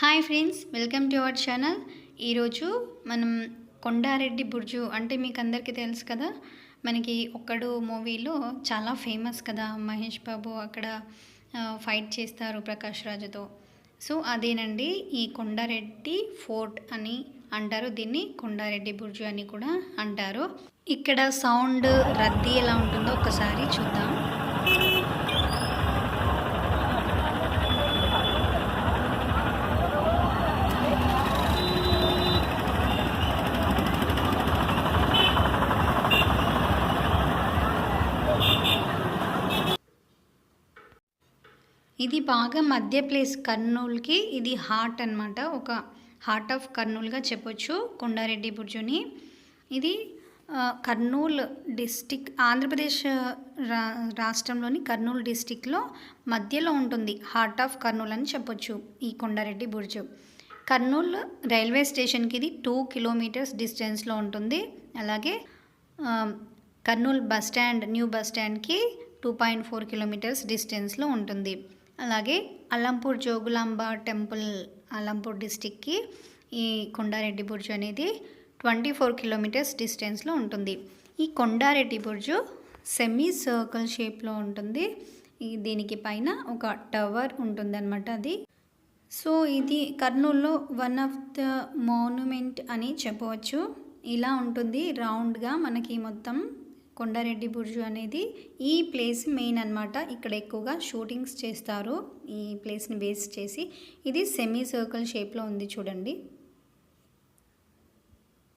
Hi friends welcome to our channel. ఈరోజు మనం కొండారెడ్డి బుర్జు అంటే మీకు అందరికీ తెలుసు కదా మనకి ఒక్కడు మూవీలో చాలా ఫేమస్ కదా మహేష్ బాబు అక్కడ ఫైట్ చేస్తారు ప్రకాష్ రాజుతో. సో అదేనండి ఈ కొండారెడ్డి ఫోర్ట్ అని అంటారు దీన్ని కొండారెడ్డి బుర్జు అని కూడా అంటారు. ఇక్కడ సౌండ్ రద్దీ ఎలా ఉంటుందో ఒకసారి చూద్దాం. ఇది బాగా మధ్య ప్లేస్ కర్నూలుకి ఇది హార్ట్ అన్నమాట. ఒక హార్ట్ ఆఫ్ కర్నూలుగా చెప్పొచ్చు కొండారెడ్డి బుర్జుని. ఇది కర్నూలు డిస్టిక్ ఆంధ్రప్రదేశ్ రా రాష్ట్రంలోని కర్నూలు డిస్టిక్లో మధ్యలో ఉంటుంది. హార్ట్ ఆఫ్ కర్నూలు అని చెప్పొచ్చు ఈ కొండారెడ్డి బుర్జు. కర్నూలు రైల్వే స్టేషన్కి ఇది టూ కిలోమీటర్స్ డిస్టెన్స్లో ఉంటుంది. అలాగే Kurnool bus stand new bus స్టాండ్కి టూ పాయింట్ ఫోర్ కిలోమీటర్స్ డిస్టెన్స్లో ఉంటుంది. అలాగే అల్లంపూర్ జోగులాంబ టెంపుల్ అల్లంపూర్ డిస్టిక్కి ఈ కొండారెడ్డి బుర్జు అనేది ట్వంటీ ఫోర్ కిలోమీటర్స్ డిస్టెన్స్లో ఉంటుంది. ఈ కొండారెడ్డి బుర్జు సెమీ సర్కిల్ షేప్లో ఉంటుంది. దీనికి పైన ఒక టవర్ ఉంటుందన్నమాట అది. సో ఇది కర్నూలులో వన్ ఆఫ్ ద మోనుమెంట్ అని చెప్పవచ్చు. ఇలా ఉంటుంది రౌండ్గా మనకి మొత్తం కొండారెడ్డి బుర్జు అనేది ఈ ప్లేస్ మెయిన్ అన్నమాట. ఇక్కడ ఎక్కువగా షూటింగ్స్ చేస్తారు. ఈ ప్లేస్ని బేస్ చేసి ఇది సెమీ సర్కిల్ షేప్లో ఉంది చూడండి.